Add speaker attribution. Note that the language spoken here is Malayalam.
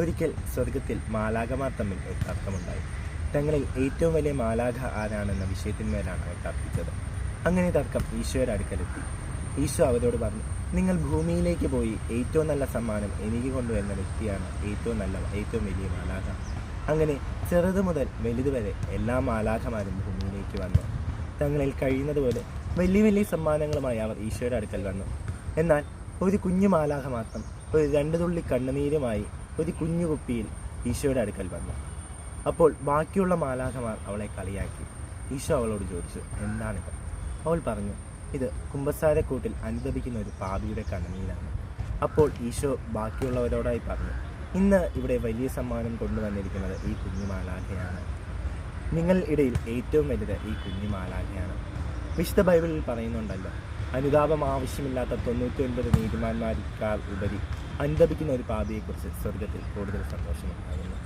Speaker 1: ഒരിക്കൽ സ്വർഗത്തിൽ മാലാഖമാർ തമ്മിൽ ഒരു തർക്കമുണ്ടായി തങ്ങളിൽ ഏറ്റവും വലിയ മാലാഖ ആരാണെന്ന വിഷയത്തിന്മേലാണ് അവർ തർക്കിച്ചത് അങ്ങനെ തർക്കം ഈശോയുടെ അടുക്കലെത്തി. ഈശോ അവരോട് പറഞ്ഞു നിങ്ങൾ ഭൂമിയിലേക്ക് പോയി ഏറ്റവും നല്ല സമ്മാനം എനിക്ക് കൊണ്ടുവരുന്ന വ്യക്തിയാണ് ഏറ്റവും നല്ല ഏറ്റവും വലിയ മാലാഖ. അങ്ങനെ ചെറുത് മുതൽ വലുത് വരെ എല്ലാ മാലാഖമാരും ഭൂമിയിലേക്ക് വന്നു. തങ്ങളിൽ കഴിയുന്നതുപോലെ വലിയ വലിയ സമ്മാനങ്ങളുമായി അവർ ഈശോയുടെ അടുക്കൽ വന്നു. എന്നാൽ ഒരു കുഞ്ഞു മാലാഖ മാത്രം ഒരു രണ്ട് തുള്ളി കണ്ണുനീരുമായി ഒരു കുഞ്ഞു കുപ്പിയിൽ ഈശോയുടെ അടുക്കൽ വന്നു. അപ്പോൾ ബാക്കിയുള്ള മാലാഖമാർ അവളെ കളിയാക്കി. ഈശോ അവളോട് ചോദിച്ചു എന്താണിത്? അവൾ പറഞ്ഞു ഇത് കുമ്പസാരക്കൂട്ടിൽ അനുദപിക്കുന്ന ഒരു പാപിയുടെ കണ്ണുനീരാണ്. അപ്പോൾ ഈശോ ബാക്കിയുള്ളവരോടായി പറഞ്ഞു ഇന്ന് ഇവിടെ വലിയ സമ്മാനം കൊണ്ടുവന്നിരിക്കുന്നത് ഈ കുഞ്ഞു മാലാഖയാണ്. നിങ്ങൾ ഇടയിൽ ഏറ്റവും വലുത് ഈ കുഞ്ഞു മാലാഖയാണ്. വിശുദ്ധ ബൈബിളിൽ പറയുന്നുണ്ടല്ലോ അനുതാപം ആവശ്യമില്ലാത്ത തൊണ്ണൂറ്റി ഒൻപത് നീതിമാന്മാരിക്കാൾ ഉപരി അനുദപിക്കുന്ന ഒരു പാപിയെക്കുറിച്ച് സ്വർഗത്തിൽ കൂടുതൽ സന്തോഷമുണ്ടാകുന്നു.